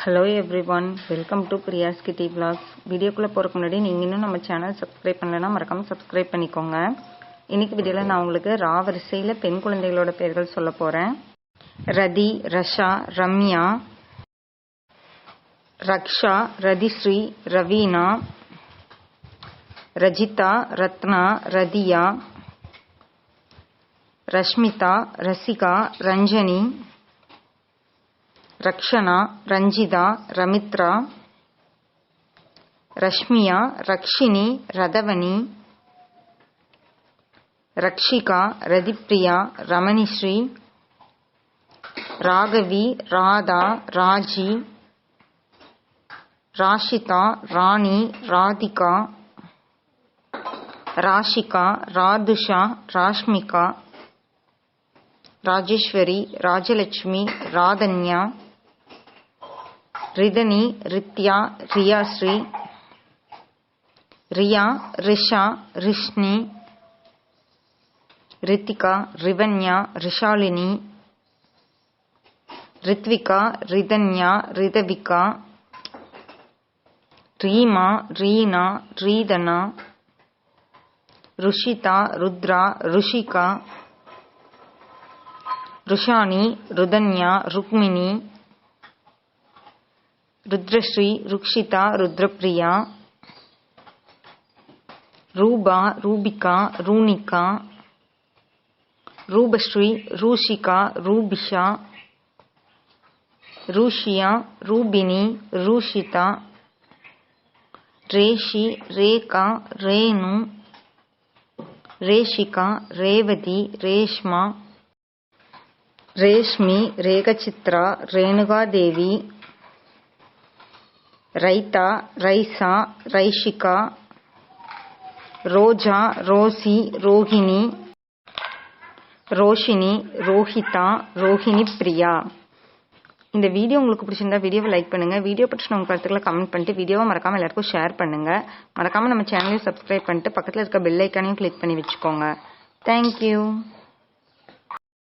Hello everyone welcome to Priya's kitty blogs வீடியோக்குள்ளே போகிறக்கு முன்னாடி நீங்கள் இன்னும் நம்ம சேனல் சப்ஸ்கிரைப் பண்ணலைன்னா மறக்காமல் சப்ஸ்கிரைப் பண்ணிக்கோங்க. இன்னைக்கு வீடியோவில் நான் உங்களுக்கு ரா வரிசையில் பெண் குழந்தைகளோட பெயர்கள் சொல்ல போகிறேன் ரதி ரஷா ரம்யா ரக்ஷா ரதிஸ்ரீ ரவீனா ரஜிதா ரத்னா ரதியா ரஷ்மிதா ரசிகா ரஞ்சனி ரக்ஷனா ரஞ்சிதா ரமித்ரா ரஷ்மியா ரக்ஷினி ரதவணி ரக்ஷிகா ரதிப்ரியா ரமணிஸ்ரீ ராகவி ராதா ராஜி ராஷிதா ராணி ராதிகா ராஷிகா ராதுஷா ராஷ்மிகா ராஜேஸ்வரி ராஜலட்சுமி ராதன்யா ரிதனி ரித்யா ரியாஸ்ரீ ரியா ரிஷா ரிஷ்னி ரித்திகா ரிவன்யா ரிஷாலினி ரித்விகா ரிதன்யா ரிதவிகா ரீமா ரீனா ரீதனா ருஷிதா ருத்ரா ருஷிகா ருஷானி ருதன்யா ருக்மிணி ರುದ್ರಶ್ರೀ ರುಕ್ಷಿತಾ ರುದ್ರಪ್ರಿಯ ರೂಬಾ ರೂಬಿಕಾ ರೂಣಿಕಾ ರೂಪಶ್ರೀ ರೂಷಿಕಾ ರೂಬಿಷಾ ರೂಷಿಯಾ ರೂಬಿನಿ ರೂಷಿತಾ ರೇಷಿ ರೇಖಾ ರೇಣು ರೇಷಿಕಾ ರೇವತಿ ರೇಷ್ಮಾ ರೇಷ್ಮಿ ರೇಖಚಿತ್ರ ರೇಣುಕಾದೇವಿ ரைத்தா ரைசா ரைஷிகா ரோஜா ரோசி ரோஹிணி ரோஷினி ரோஹிதா ரோஹிணி பிரியா. இந்த வீடியோ உங்களுக்கு பிடிச்சிருந்தா வீடியோவை லைக் பண்ணுங்க. வீடியோ பற்றின உங்க கருத்துக்களை கமெண்ட் பண்ணிட்டு வீடியோவை மறக்காம எல்லாருக்கும் ஷேர் பண்ணுங்க. மறக்காம நம்ம சேனலையும் சப்ஸ்கிரைப் பண்ணிட்டு பக்கத்தில் இருக்க பெல் ஐக்கானையும் கிளிக் பண்ணி வச்சுக்கோங்க. தேங்க்யூ